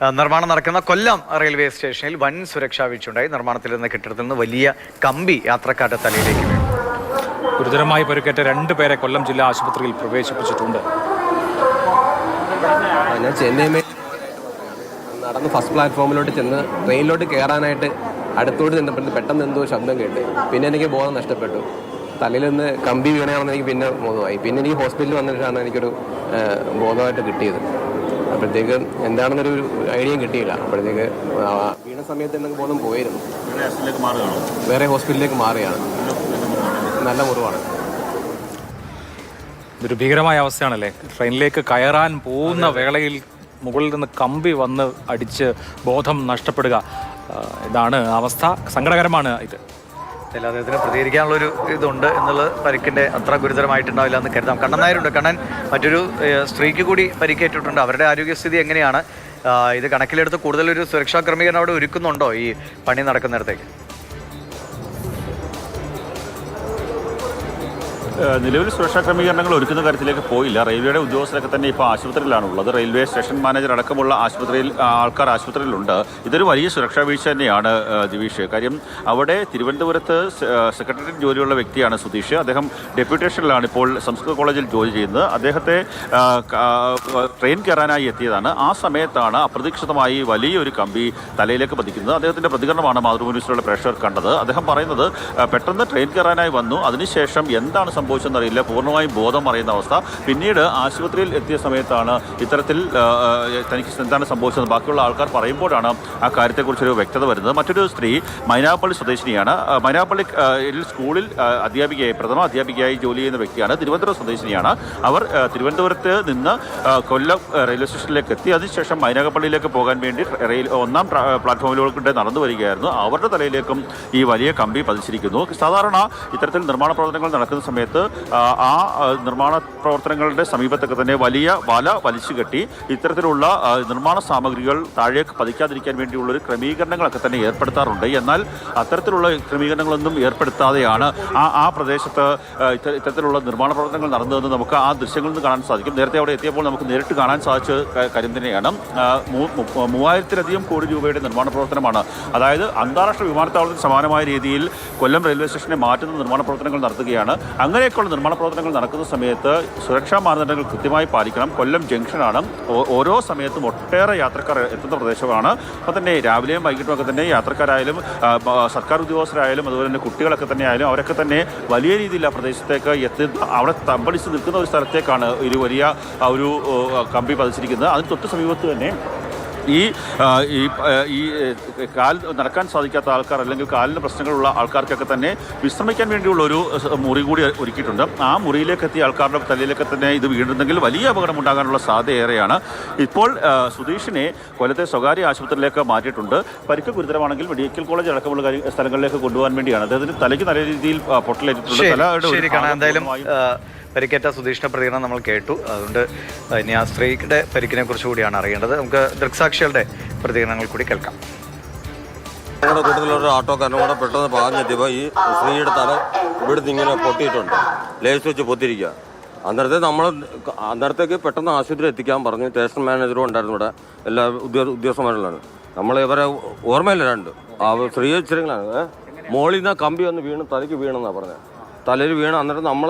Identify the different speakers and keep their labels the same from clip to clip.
Speaker 1: നിർമ്മാണം നടക്കുന്ന കൊല്ലം റെയിൽവേ സ്റ്റേഷനിൽ വൻ സുരക്ഷാ വീഴ്ചയുണ്ടായി. നിർമ്മാണത്തിൽ നിന്ന് കെട്ടിടത്തിൽ നിന്ന് വലിയ കമ്പി യാത്രക്കാരുടെ തലയിലേക്ക് വീണു.
Speaker 2: ഗുരുതരമായി പരിക്കേറ്റ രണ്ട് പേരെ കൊല്ലം ജില്ലാ ആശുപത്രിയിൽ പ്രവേശിപ്പിച്ചിട്ടുണ്ട്.
Speaker 3: ആ, ഞാൻ ചെന്നൈ നടന്ന് ഫസ്റ്റ് പ്ലാറ്റ്ഫോമിലോട്ട് ചെന്ന് ട്രെയിനിലോട്ട് കയറാനായിട്ട് അടുത്തോട്ട് ചെന്നപ്പോൾ പെട്ടെന്ന് എന്തോ ശബ്ദം കേട്ട്. പിന്നെ എനിക്ക് ബോധം നഷ്ടപ്പെട്ടു. തലയിൽ നിന്ന് കമ്പി വീണയാണെന്ന് എനിക്ക് പിന്നെ ബോധമായി. പിന്നെ എനിക്ക് ഹോസ്പിറ്റലിൽ വന്നിട്ടാണ് എനിക്കൊരു ബോധമായിട്ട് കിട്ടിയത്. അപ്പോഴത്തേക്ക് എന്താണെന്നൊരു ഐഡിയയും കിട്ടിയില്ല. അപ്പോഴത്തേക്ക് വീണ സമയത്ത് എന്തെങ്കിലും ബോധം പോയിരുന്നു. വേറെ ഹോസ്പിറ്റലിലേക്ക് മാറിയാണ് നല്ല മുറിവാണ്
Speaker 2: ഇതൊരു ഭീകരമായ അവസ്ഥയാണല്ലേ? ട്രെയിനിലേക്ക് കയറാൻ പോകുന്ന വേളയിൽ മുകളിൽ നിന്ന് കമ്പി വന്ന് അടിച്ച് ബോധം നഷ്ടപ്പെടുക ഇതാണ് അവസ്ഥ. സങ്കടകരമാണ് ഇത്.
Speaker 1: എന്തായാലും അദ്ദേഹത്തിന് പ്രതികരിക്കാനുള്ളൊരു ഇതുണ്ട് എന്നുള്ളത് പരിക്കിന്റെ അത്ര ഗുരുതരമായിട്ടുണ്ടാവില്ല എന്ന് കരുതാം. കണ്ണൻ നായരുണ്ട്. കണ്ണൻ മറ്റൊരു സ്ത്രീക്ക് കൂടി പരിക്കേറ്റിട്ടുണ്ട്. അവരുടെ ആരോഗ്യസ്ഥിതി എങ്ങനെയാണ്? ഇത് കണക്കിലെടുത്ത് കൂടുതലൊരു സുരക്ഷാ ക്രമീകരണം അവിടെ ഒരുക്കുന്നുണ്ടോ ഈ പണി നടക്കുന്നിടത്തേക്ക്?
Speaker 4: നിലവിൽ സുരക്ഷാ ക്രമീകരണങ്ങൾ ഒരുക്കുന്ന കാര്യത്തിലേക്ക് പോയില്ല. റെയിൽവേയുടെ ഉദ്യോഗസ്ഥരൊക്കെ തന്നെ ഇപ്പോൾ ആശുപത്രിയിലാണ് ഉള്ളത് റെയിൽവേ സ്റ്റേഷൻ മാനേജർ അടക്കമുള്ള ആശുപത്രിയിൽ ആൾക്കാർ ആശുപത്രിയിലുണ്ട്. ഇതൊരു വലിയ സുരക്ഷാ വീഴ്ച തന്നെയാണ് ദിവീഷ്. കാര്യം അവിടെ തിരുവനന്തപുരത്ത് സെക്രട്ടറിയേറ്റ് ജോലിയുള്ള വ്യക്തിയാണ് സുധീഷ്. അദ്ദേഹം ഡെപ്യൂട്ടേഷനിലാണ് ഇപ്പോൾ സംസ്കൃത കോളേജിൽ ജോലി ചെയ്യുന്നത്. അദ്ദേഹത്തെ ട്രെയിൻ കയറാനായി എത്തിയതാണ്. ആ സമയത്താണ് അപ്രതീക്ഷിതമായി വലിയൊരു കമ്പി തലയിലേക്ക് പതിക്കുന്നത്. അദ്ദേഹത്തിന്റെ പ്രതികരണമാണ് മാതൃഭൂമി പ്രേക്ഷകർ കണ്ടത്. അദ്ദേഹം പറയുന്നത് പെട്ടെന്ന് ട്രെയിൻ കയറാനായി വന്നു. അതിനുശേഷം എന്താണ് സംഭവിച്ചതെന്നറിയില്ല പൂർണമായും ബോധം അറിയുന്ന അവസ്ഥ. പിന്നീട് ആശുപത്രിയിൽ എത്തിയ സമയത്താണ് ഇത്തരത്തിൽ തനിക്ക് എന്താണ് സംഭവിച്ചത്? ബാക്കിയുള്ള ആൾക്കാർ പറയുമ്പോഴാണ് ആ കാര്യത്തെക്കുറിച്ചൊരു വ്യക്തത വരുന്നത്. മറ്റൊരു സ്ത്രീ മൈനാപ്പള്ളി സ്വദേശിനിയാണ്. മൈനാപ്പള്ളി സ്കൂളിൽ അധ്യാപികയായി പ്രഥമ അധ്യാപികയായി ജോലി ചെയ്യുന്ന വ്യക്തിയാണ്. തിരുവനന്തപുരം സ്വദേശിനിയാണ്. അവർ തിരുവനന്തപുരത്ത് നിന്ന് കൊല്ലം റെയിൽവേ സ്റ്റേഷനിലേക്ക് എത്തി. അതിനുശേഷം മൈനാഗപ്പള്ളിയിലേക്ക് പോകാൻ വേണ്ടി റെയിൽ ഒന്നാം പ്ലാ- പ്ലാറ്റ്ഫോമിലൂടെ നടന്നു വരികയായിരുന്നു. അവരുടെ തലയിലേക്കും ഈ വലിയ കമ്പി പതിച്ചിരിക്കുന്നു. സാധാരണ ഇത്തരത്തിൽ നിർമ്മാണ പ്രവർത്തനങ്ങൾ നടക്കുന്ന സമയത്ത് ആ, ആ നിർമ്മാണ പ്രവർത്തനങ്ങളുടെ സമീപത്തൊക്കെ തന്നെ വലിയ വല വലിച്ചു കെട്ടി ഇത്തരത്തിലുള്ള നിർമ്മാണ സാമഗ്രികൾ താഴേക്ക് പതിക്കാതിരിക്കാൻ വേണ്ടിയുള്ള ഒരു ക്രമീകരണങ്ങളൊക്കെ തന്നെ ഏർപ്പെടുത്താറുണ്ട്. എന്നാൽ അത്തരത്തിലുള്ള ക്രമീകരണങ്ങളൊന്നും ഏർപ്പെടുത്താതെയാണ് ആ ആ പ്രദേശത്ത് ഇത്തരത്തിലുള്ള നിർമ്മാണ പ്രവർത്തനങ്ങൾ നടന്നതെന്ന് നമുക്ക് ആ ദൃശ്യങ്ങളിൽ നിന്ന് കാണാൻ സാധിക്കും. നേരത്തെ അവിടെ എത്തിയപ്പോൾ നമുക്ക് നേരിട്ട് കാണാൻ സാധിച്ച കാര്യം തന്നെയാണ്. മൂവായിരത്തിലധികം കോടി രൂപയുടെ നിർമ്മാണ പ്രവർത്തനമാണ്. അതായത് അന്താരാഷ്ട്ര വിമാനത്താവളത്തിന് സമാനമായ രീതിയിൽ കൊല്ലം റെയിൽവേ സ്റ്റേഷനെ മാറ്റുന്ന നിർമ്മാണ പ്രവർത്തനങ്ങൾ നടത്തുകയാണ്. അങ്ങനെയൊക്കെയുള്ള നിർമ്മാണ പ്രവർത്തനങ്ങൾ നടക്കുന്ന സമയത്ത് സുരക്ഷാ മാനദണ്ഡങ്ങൾ കൃത്യമായി പാലിക്കണം. കൊല്ലം ജംഗ്ഷനാണ്. ഓരോ സമയത്തും ഒട്ടേറെ യാത്രക്കാർ എത്തുന്ന പ്രദേശമാണ്. അപ്പോൾ തന്നെ രാവിലെയും വൈകിട്ടും ഒക്കെ തന്നെ യാത്രക്കാരായാലും സർക്കാർ ഉദ്യോഗസ്ഥരായാലും അതുപോലെ തന്നെ കുട്ടികളൊക്കെ തന്നെ ആയാലും അവരൊക്കെ തന്നെ വലിയ രീതിയിൽ ആ പ്രദേശത്തേക്ക് എത്തുന്ന അവിടെ തമ്പടിച്ച് നിൽക്കുന്ന ഒരു സ്ഥലത്തേക്കാണ് ഒരു വലിയ ഒരു കമ്പി പതിച്ചിരിക്കുന്നത്. അതിന് തൊട്ട് സമീപത്ത് തന്നെ ഈ ഈ ഈ കാൽ നടക്കാൻ സാധിക്കാത്ത ആൾക്കാർ അല്ലെങ്കിൽ കാലിന് പ്രശ്നങ്ങളുള്ള ആൾക്കാർക്കൊക്കെ തന്നെ വിശ്രമിക്കാൻ വേണ്ടിയുള്ള ഒരു മുറി കൂടി ഒരുക്കിയിട്ടുണ്ട്. ആ മുറിയിലേക്ക് എത്തിയ ആൾക്കാരുടെ തലയിലൊക്കെ തന്നെ ഇത് വീണിരുന്നെങ്കിൽ വലിയ അപകടം ഉണ്ടാകാനുള്ള സാധ്യത ഏറെയാണ്. ഇപ്പോൾ സുധീഷിനെ കൊല്ലത്തെ സ്വകാര്യ ആശുപത്രിയിലേക്ക് മാറ്റിയിട്ടുണ്ട്. പരിക്ക് ഗുരുതരമാണെങ്കിൽ മെഡിക്കൽ കോളേജ് അടക്കമുള്ള സ്ഥലങ്ങളിലേക്ക് കൊണ്ടുപോകാൻ വേണ്ടിയാണ്. അദ്ദേഹത്തിന് തലയ്ക്ക് നല്ല രീതിയിൽ പൊട്ടലേറ്റിട്ടുണ്ട്. ഭാഗം
Speaker 1: എന്തായാലും പരിക്കേറ്റ സുധീഷിന്റെ പ്രതികരണം നമ്മൾ കേട്ടു. അതുകൊണ്ട് ഇനി ആ സ്ത്രീയുടെ പരിക്കിനെ കുറിച്ച് കൂടിയാണ് അറിയേണ്ടത്. നമുക്ക് ദൃക്സാക്ഷികളുടെ പ്രതികരണങ്ങൾ കൂടി കേൾക്കാം.
Speaker 5: ഞങ്ങളുടെ കൂട്ടത്തിലൊരു ഓട്ടോ കൂടെ പെട്ടെന്ന് പാഞ്ഞെത്തിയപ്പോൾ ഈ സ്ത്രീയുടെ തല ഇവിടുന്ന് ഇങ്ങനെ പൊട്ടിയിട്ടുണ്ട്. ലേസ് വെച്ച് പൊത്തിരിക്കുക അന്നേരത്തെ നമ്മൾ അന്നേരത്തേക്ക് പെട്ടെന്ന് ആശുപത്രി എത്തിക്കാൻ പറഞ്ഞു. സ്റ്റേഷൻ മാനേജറും ഉണ്ടായിരുന്നു ഇവിടെ. എല്ലാ ഉദ്യോഗ ഉദ്യോഗസ്ഥന്മാരിലാണ്. നമ്മൾ ഇവരെ ഓർമ്മയില്ല രണ്ട്. ആ സ്ത്രീ ഇച്ചിരിങ്ങളാണ് മോളിൽ നിന്ന് കമ്പി വന്ന് വീണ് തലയ്ക്ക് വീണെന്നാണ് പറഞ്ഞത് തലയിൽ വീണ് അന്നേരം നമ്മൾ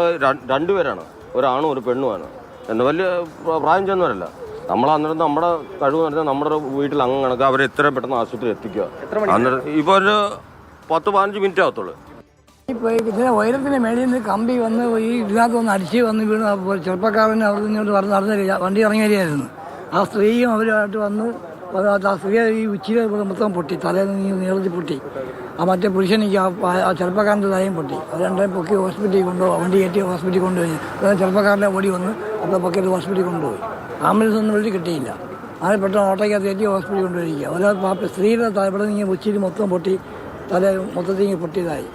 Speaker 5: രണ്ടുപേരാണ്. ഒരാണും ഒരു പെണ്ണുമാണ്. എന്ന് വലിയ പ്ര- പ്രായം ചെന്നവരല്ല. നമ്മൾ അന്നേരം നമ്മുടെ കഴിവ് പറഞ്ഞാൽ നമ്മുടെ വീട്ടിൽ അങ്ങ് കണക്ക് അവരെ എത്രയും പെട്ടെന്ന് ആശുപത്രി എത്തിക്കുക. അന്നേരം ഇപ്പോൾ ഒരു പത്ത് പതിനഞ്ച് മിനിറ്റ് ആകത്തുള്ളൂ
Speaker 6: ഇപ്പോൾ ഇതിലെ ഉയരത്തിന് മേളിൽ നിന്ന് കമ്പി വന്ന് ഈ ഇതിനകത്ത് വന്ന് അടിച്ച് വന്ന് വീണ് ചെറുപ്പക്കാരനെ ചെറുപ്പക്കാരൻ അവിടെ നിന്നോട് പറഞ്ഞ് നടന്ന് വണ്ടി ഇറങ്ങിയായിരുന്നു ആ സ്ത്രീയും അവരുമായിട്ട് വന്ന് സ്ത്രീയെ ഈ ഉച്ചിയിൽ ഇവിടെ മൊത്തം പൊട്ടി. തലേന്ന് നീ നീളത്തിൽ പൊട്ടി. ആ മറ്റേ പുരുഷനിക്ക് ആ ചെറുപ്പക്കാരന്റെ തലയും പൊട്ടി. അത് രണ്ടേം പൊക്കി ഹോസ്പിറ്റലിൽ കൊണ്ടുപോകും വണ്ടി കയറ്റി ഹോസ്പിറ്റലിൽ കൊണ്ടുപോയി. ചെറുപ്പക്കാരനെ ഓടി വന്ന് അപ്പോൾ പൊക്കി ഹോസ്പിറ്റലിൽ കൊണ്ടുപോയി. ആംബുലൻസ് ഒന്നും വിളിച്ച് കിട്ടിയില്ല. അങ്ങനെ പെട്ടെന്ന് ഓട്ടോയ്ക്കകത്ത് കയറ്റി ഹോസ്പിറ്റലിൽ കൊണ്ടുപോയിരിക്കുക ഒരാൾ സ്ത്രീയുടെ ഇവിടെ നിന്ന് ഉച്ചിയിൽ മൊത്തം പൊട്ടി. തല മൊത്തത്തിൽ പൊട്ടിയതായി.